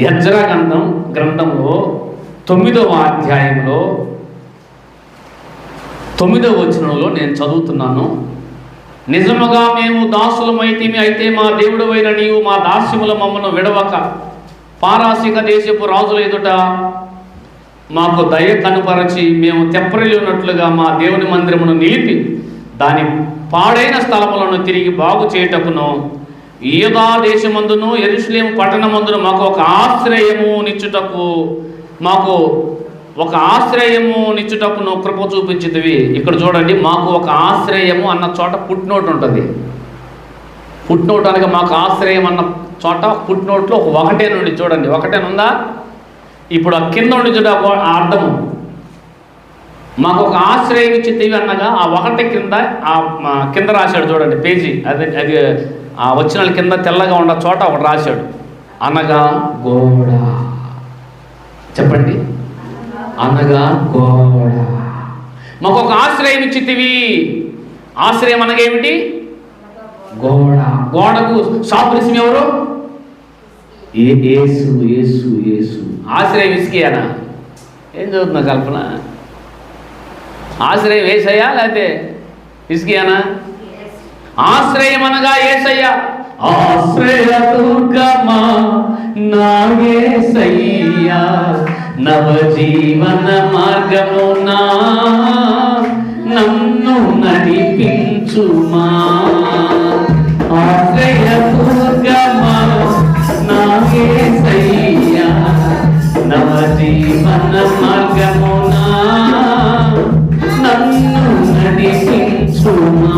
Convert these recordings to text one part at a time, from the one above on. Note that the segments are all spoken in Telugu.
యజ్ర గ్రంథం గ్రంథంలో తొమ్మిదవ అధ్యాయంలో తొమ్మిదవ వచనంలో నేను చదువుతున్నాను. నిజముగా మేము దాసులమైతిమి అయితే మా దేవుడు అయిన నీవు మా దాస్యముల మమ్మను విడవక పారాసిక దేశపు రాజుల ఎదుట మాకు దయ కనుపరచి మేము తెప్పరిల్లి ఉన్నట్లుగా మా దేవుని మందిరమును నిలిపి దాని పాడైన స్థలములను తిరిగి బాగు చేయటకును ఈదా దేశమందును ఎరుషులేము పట్టణమందును మాకు ఒక ఆశ్రయము నిచ్చుటకు మాకు ఒక ఆశ్రయము నిచ్చుటకును కృప చూపించేది ఇక్కడ చూడండి మాకు ఒక ఆశ్రయము అన్న చోట పుట్నోట్ ఉంటుంది. పుట్నోట్ అనగా మాకు ఆశ్రయం అన్న చోట పుట్నోట్లో ఒక ఒకటే నుండి చూడండి. ఒకటేనుందా ఇప్పుడు ఆ కింద నుండి చూడ అర్థము. మాకు ఒక ఆశ్రయం ఇచ్చితివి అనగా ఆ ఒకటి కింద ఆ కింద రాశాడు చూడండి పేజీ. అది అది ఆ వచ్చిన కింద తెల్లగా ఉన్న చోట ఒకటి రాశాడు. అనగా గోడ చెప్పండి. అనగా గోడ మాకు ఒక ఆశ్రయం ఇచ్చితివి. ఆశ్రయం అనగా ఏమిటి? గోడ. గోడకు సాదృశ్యం ఎవరు? ఏ ఏసు ఏసు ఏసు. ఆశ్రయం ఇసుకేనా? ఏం చదువుతున్నా కల్పన? ఆశ్రయం ఏసయ్యా లేకపోతే ఇసుకేనా? ఆశ్రయం అనగా ఏసయ్య ఆశ్రయ దుర్గమా నాగేసయ్యా నవజీవన మార్గమునా నన్ను నడిపించుమా. ఆశ్రయ దుర్గమా నాగేసయ్యా నవజీవన మార్గమునా నన్ను నడిపించుమా.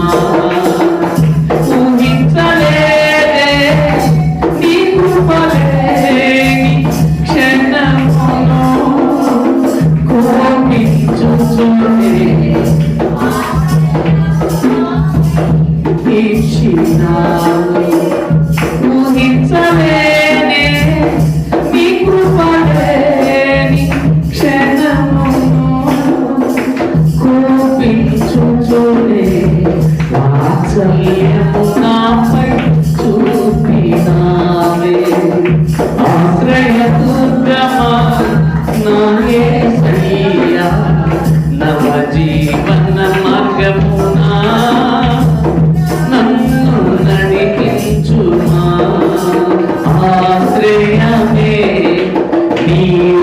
నీ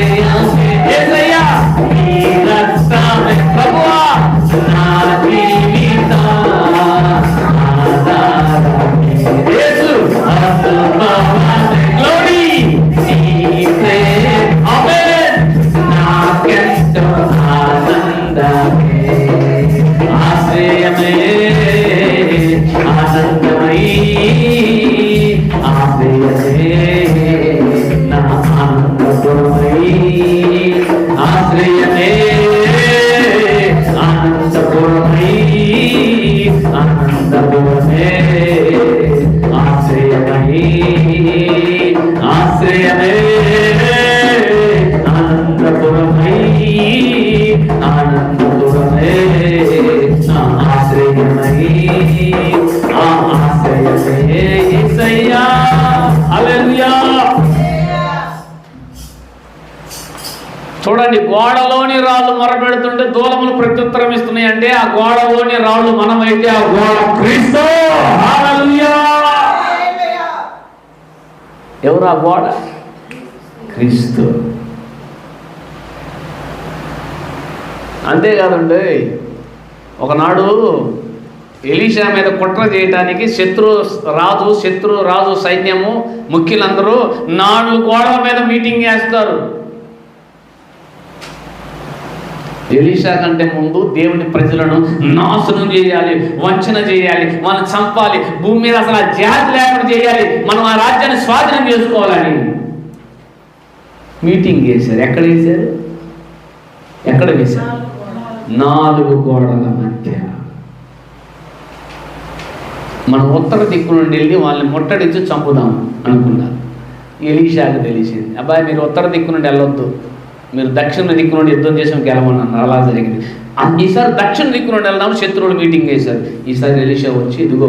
ఆశ్రయమే చూడండి గోడలోని రాళ్ళు మొరపెడుతుంటే దూలములు ప్రత్యుత్తరం ఇస్తున్నాయి అంటే ఆ గోడలోని రాళ్ళు మనమైతే ఆ గోడ క్రీస్తు. ఎవరు ఆ గోడ? క్రీస్తు. అంతేకాదండి ఒకనాడు ఎలీషా మీద కుట్ర చేయటానికి శత్రు రాజు శత్రు రాజు సైన్యము ముఖ్యులందరూ నాలుగు గోడల మీద మీటింగ్ చేస్తారు. ఎలీషా కంటే ముందు దేవుని ప్రజలను నాశనం చేయాలి వంచన చేయాలి మనం చంపాలి భూమి మీద అసలు ఆ జాతి లేకుండా చేయాలి మనం ఆ రాజ్యాన్ని స్వాధీనం చేసుకోవాలని. మీటింగ్ చేశారు ఎక్కడ వేశారు? ఎక్కడ వేశారు? నాలుగు గోడల మధ్య. మనం ఉత్తర దిక్కు నుండి వెళ్ళి వాళ్ళని ముట్టడించి చంపుదాం అనుకున్నారు. ఎలీషాకు తెలిసింది. అబ్బాయి మీరు ఉత్తర దిక్కు నుండి వెళ్ళొద్దు. మీరు దక్షిణ దిక్కు నుండి యుద్ధం చేసాం గెలవన్నారు అలా జరిగింది. ఈసారి దక్షిణ దిక్కు నుండి వెళ్దాం శత్రువులు మీటింగ్ చేశారు. ఈసారి ఎలిషా వచ్చి ఇదిగో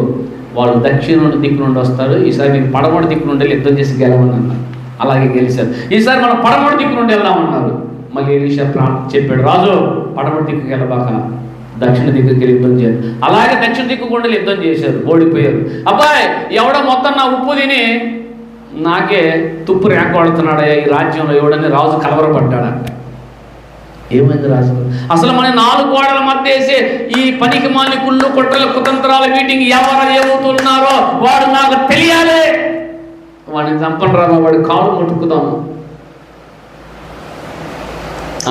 వాళ్ళు దక్షిణ దిక్కు నుండి వస్తారు. ఈసారి మీరు పడమటి దిక్కు నుండి వెళ్ళి యుద్ధం చేసి గెలవని అన్నారు. అలాగే గెలిచారు. ఈసారి మనం పడమటి దిక్కు నుండి వెళ్దామన్నారు మళ్ళీ ఎలిషా ప్రాణం చెప్పాడు రాజు పడమటి దిక్కుకి వెళ్ళబాక దక్షిణ దిక్కుకి యుద్ధం చేయాలి. అలాగే దక్షిణ దిక్కు గుండెలు యుద్ధం చేశారు ఓడిపోయారు. అబ్బాయి ఎవడో మొత్తం నా ఉప్పు తిని నాకే తుప్పు రేకొడుతున్నాడయ్యా ఈ రాజ్యంలో ఎవడని రాజు కలవరపడ్డాడంట ఏమైంది రాజు? అసలు మన నాలుగు గోడల మధ్య వేసే ఈ పనికి మాలి కుళ్ళు కుట్రల కుతంత్రాల మీటింగ్ ఎవరు ఏమవుతున్నారో వాడు నాకు తెలియాలి. వాడిని చంపండి రా వాడి కాలు ముట్టుకుదాము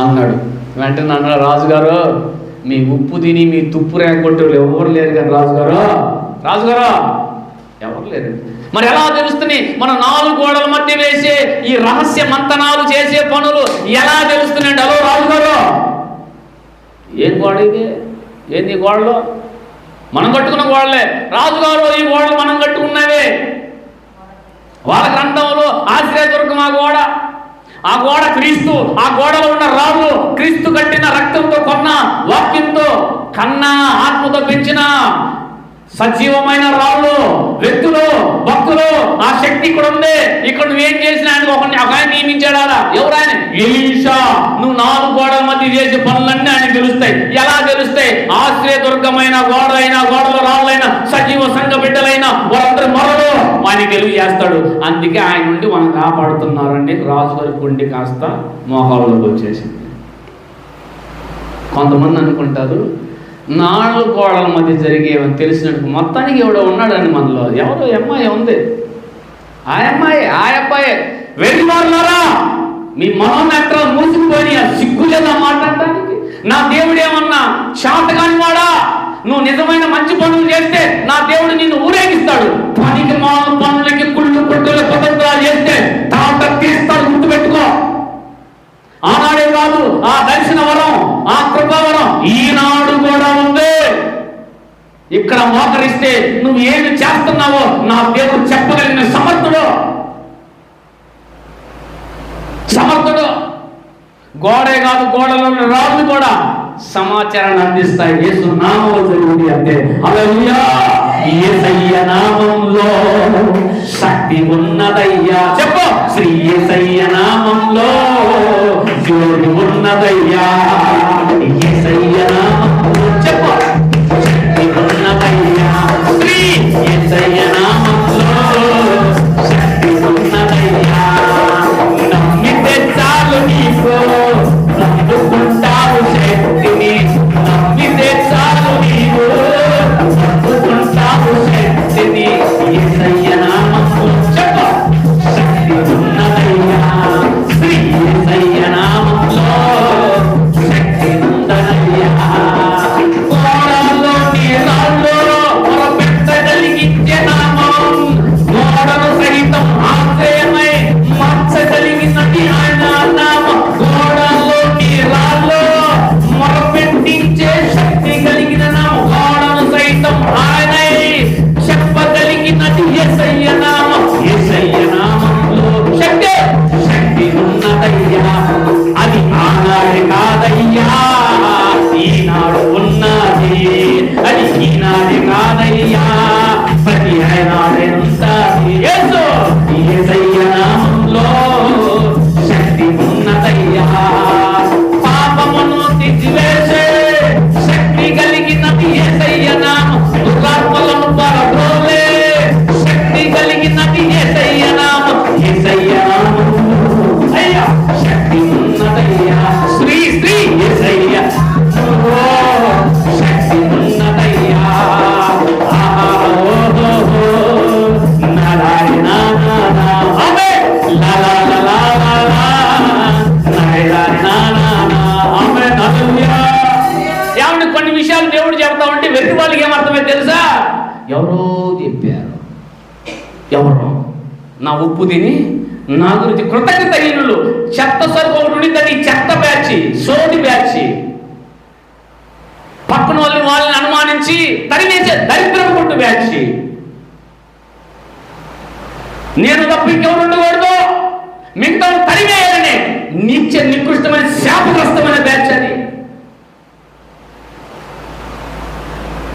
అన్నాడు. వెంటనే అన్నాడు రాజుగారు మీ ఉప్పు తిని మీ తుప్పు రేకొట్టు ఎవరు లేరు కదా రాజుగారు. రాజుగారు ఎవరు లేరు. మరి ఎలా తెలుస్తుంది మన నాలుగు గోడల మధ్య వేసే ఈ రహస్య మంతనాలు చేసే పనులు ఎలా తెలుస్తున్నాయండి హలో రాజుగారు. ఏం గోడ ఇది? ఏంది గోడలో? మనం కట్టుకున్న గోడలే. రాజుగారు ఈ గోడలు మనం కట్టుకున్నవే వాళ్ళ గ్రంథంలో ఆశ్రయదుర్గం ఆ గోడ. ఆ గోడ క్రీస్తు ఆ గోడలో ఉన్న రాళ్ళు క్రీస్తు కట్టిన రక్తంతో కొన్న వాక్యంతో కన్నా ఆత్మతో పెంచిన సజీవమైన రాళ్ళు వ్యక్తులు భక్తులు ఆ శక్తి ఇక్కడ ఉంది. ఇక్కడ నువ్వేం చేసినా ఆయన ఒక ఆయన నియమించాడా? ఎవరు ఆయన? నువ్వు నాలుగు గోడల మధ్య చేసే పనులన్నీ ఆయన తెలుస్తాయి. ఎలా తెలుస్తాయి? ఆశ్రయదుర్గమైన గోడ అయినా గోడల రాళ్ళైనా సజీవ సంఘ బిడ్డలైనా వారందరి మరలు. ఆయన తెలుగు చేస్తాడు. అందుకే ఆయన నుండి మనం కాపాడుతున్నారండి. రాజుగారి గుండి కాస్త మోకాళ్ళలోకి వచ్చేసింది. కొంతమంది అనుకుంటారు నాలుగు కోడల మధ్య జరిగేవని తెలిసినట్టు మొత్తానికి ఎవడో ఉన్నాడండి మనలో. ఎవరో అమ్మాయి ఉంది. ఆ అమ్మాయి ఆ అబ్బాయి. వెళ్ళి వాళ్ళారా మీ మనోనేత్రాలు మూసుకుపోయి సిగ్గు లేదా మాట్లాడటానికి? నా దేవుడు ఏమన్నా శాతకాని వాడా? నువ్వు నిజమైన మంచి పనులు చేస్తే నా దేవుడు నిన్ను ఊరేగిస్తాడు. పనికి మాను పనులకి మోకరిస్తే నువ్వు ఏమి చేస్తున్నావో నా దేవుడు చెప్పగలిగిన సమర్థుడు. సమర్థుడు. గోడే కాదు గోడలో రాళ్ళు కూడా సమాచారాన్ని అందిస్తాయి. యేసు నామం జరుగుతుంది అంటే హల్లెలూయా! యేసయ్య నామంలో శక్తి ఉన్నదయ్యా. చెప్పు. శ్రీ ఏసయ్య నామంలో జోడి ఉన్నదయ్యా. ఎవరో చెప్పారు. ఎవరో? నా ఉప్పు తిని నా గురించి కృతజ్ఞత హీనులు చెత్త సరుకు ఒకటి ఉండిందని చెత్త బ్యాచి సోది బ్యాచి. పక్కన వాళ్ళని వాళ్ళని అనుమానించి తరిమేసే దరిద్రం కొట్టు బ్యాచి. నేను తప్ప ఇంకెవరు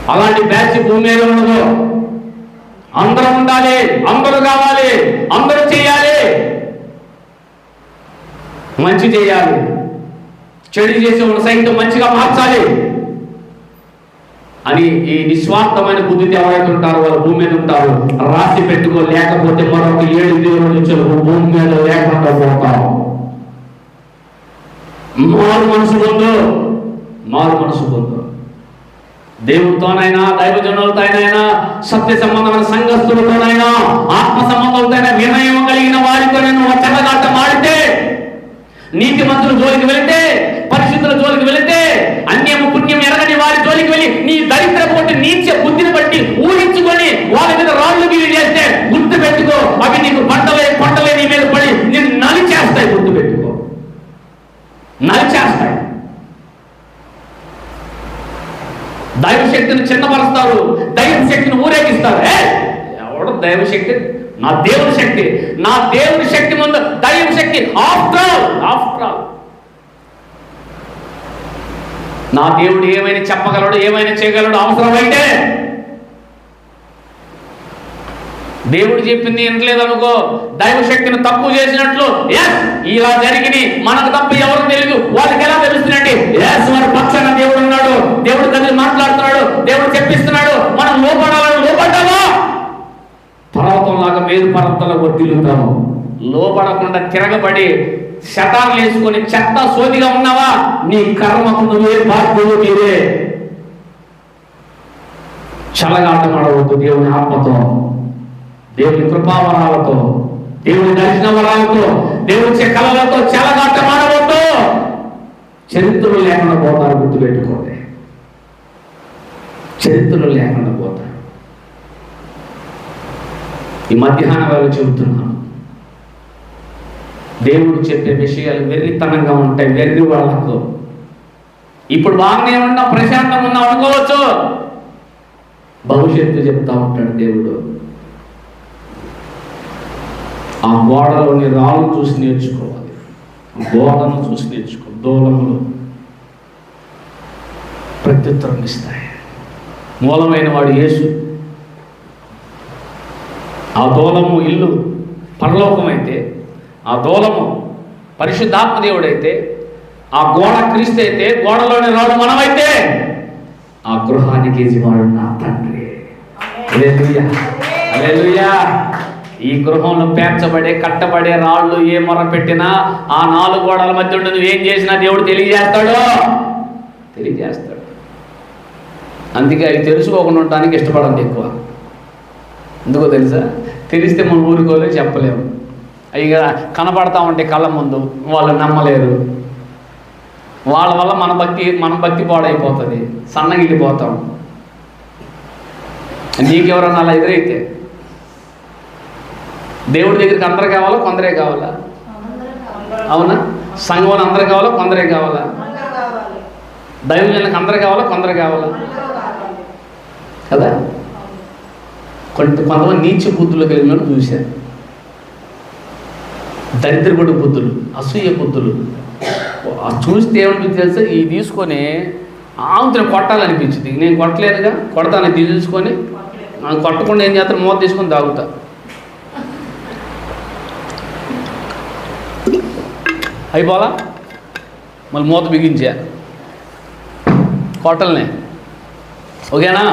అలాంటి బ్యాచ్ భూమి మీద ఉండదు. అందరూ ఉండాలి అందరూ కావాలి అందరూ చేయాలి. మంచి చేయాలి. చెడు చేసే ఉన్న సైతం మంచిగా మార్చాలి. అని ఈ నిస్వార్థమైన బుద్ధితో ఎవరైతే ఉంటారో వాళ్ళు భూమి మీద ఉంటారు రాసి పెట్టుకో లేకపోతే మరొక ఏడు దేవుడు నుంచి భూమి మీద లేకుండా పోతాం. మారు మనసు పొందు మారు మనసు పొందు. దేవుడితోనైనా దైవజనులతోనైనా సత్య సంబంధమైన సంఘస్థులతోనైనా ఆత్మ సంబంధులతోనైనా వినయం కలిగిన వారితో నేను చెల్లగాట మాడితే నీతి మంత్రుల జోలికి వెళితే పరిశుద్ధుల జోలికి వెళితే అన్యము పుణ్యం ఎరగని వారి జోలికి వెళ్ళి నీ దరిద్ర పోటీ నీచ బుద్ధిని బట్టి ఊహించుకొని వాళ్ళ మీద రాళ్ళు గిరి చేస్తే గుర్తు పెట్టుకో అవి నీకు పంటలే పంటలే నీ మీద పడి నేను నలిచేస్తాయి గుర్తు పెట్టుకో నలిచేస్తాయి దైవ శక్తిని చిన్నపరుస్తారు దైవ శక్తిని ఊరేగిస్తారు ఏ ఎవడు దైవ శక్తి? నా దేవుని శక్తి. నా దేవుని శక్తి ముందు దైవ శక్తి. ఆఫ్టర్ ఆల్ ఆఫ్టర్ ఆల్ నా దేవుడు ఏమైనా చెప్పగలడు ఏమైనా చేయగలడు? అవసరమైతే దేవుడు చెప్పింది వినట్లేదు అనుకో దైవ శక్తిని తక్కువ చేసినట్లు ఎస్ ఇలా జరిగింది మనకు తప్ప ఎవరు తెలియదు. వాళ్ళకి ఎలా తెలుస్తున్నట్టు ఎస్ వారి పక్షాన దేవుడు ఉన్నాడు. దేవుడు తల్లి మాట్లాడుతున్నాడు. దేవుడు చెప్పిస్తున్నాడు. లాగా మేలు పర్వతంలో వర్తిల్లుతాము లోపడకుండా తిరగబడి శతాలు వేసుకొని చెత్త సోదిగా ఉన్నావా? నీ కర్మకు నువ్వే బాధ్యులు మీరే. చలగాటమాడవద్దు దేవుని ఆత్మతో దేవుని కృపావరాలతో దేవుని దర్శన వరాలతో దేవుని కళలతో చలగాటమాడవద్దు. చరిత్రలు లేకుండా పోతారు గుర్తుపెట్టుకోండి. చరిత్రలు లేకుండా పోతారు. ఈ మధ్యాహ్నం వేళ చెబుతున్నాను. దేవుడు చెప్పే విషయాలు వెర్రితనంగా ఉంటాయి వెర్రి వాళ్ళకు. ఇప్పుడు బాగానే ఉన్నా ప్రశాంతంగా ఉన్నా అనుకోవచ్చు. భవిష్యత్తు చెప్తా ఉంటాడు దేవుడు. ఆ గోడలోని రాళ్ళు చూసి నేర్చుకోవాలి. గోడను చూసి నేర్చుకో దూలములు ప్రత్యుత్తరం ఇస్తాయి. మూలమైన వాడు యేసు. ఆ దూలము ఇల్లు పరలోకమైతే ఆ దూలము పరిశుద్ధాత్మ దేవుడైతే ఆ గోడ క్రీస్తు అయితే గోడలోని రాడు మనమైతే ఆ గృహానికి యజమానుడు నా తండ్రి. ఈ గృహంలో పేర్చబడే కట్టబడే రాళ్ళు ఏ మొర పెట్టినా ఆ నాలుగు గోడల మధ్య ఉండి నువ్వేం చేసినా దేవుడు తెలియజేస్తాడు? తెలియజేస్తాడు. అందుకే అవి తెలుసుకోకుండా ఉండడానికి ఇష్టపడండి ఎక్కువ. ఎందుకో తెలుసా? తెలిస్తే మన ఊరుకోలే చెప్పలేము. ఇక కనపడతా ఉంటే కళ్ళ ముందు వాళ్ళు నమ్మలేరు. వాళ్ళ వల్ల మన భక్తి మన భక్తి పాడైపోతుంది. సన్నగిల్లిపోతాం నీకెవరన్నా అలా ఎదురైతే? దేవుడి దగ్గరికి అందరు కావాలా కొందరే కావాలా? అవునా? సంఘం అందరు కావాలా కొందరే కావాలా? దైవజనులకు అందరు కావాలా కొందరు కావాలా? కదా? కొంత కొంతమంది నీచ బుద్ధులు కలిగిన వాళ్ళు చూశాను దరిద్రపడి బుద్ధులు అసూయ బుద్ధులు. చూస్తే ఏమనిపించింది తెలుసా? ఇవి తీసుకొని ఆమెతో కొట్టాలనిపించింది. నేను కొట్టలేదుగా కొడతాను ఇది తీసుకొని కొట్టకుండా ఏం చేస్తాను మూత తీసుకొని తాగుతా. అయిపోలా? మళ్ళీ మూత బిగించా. కొట్టలనే. ఓకేనా?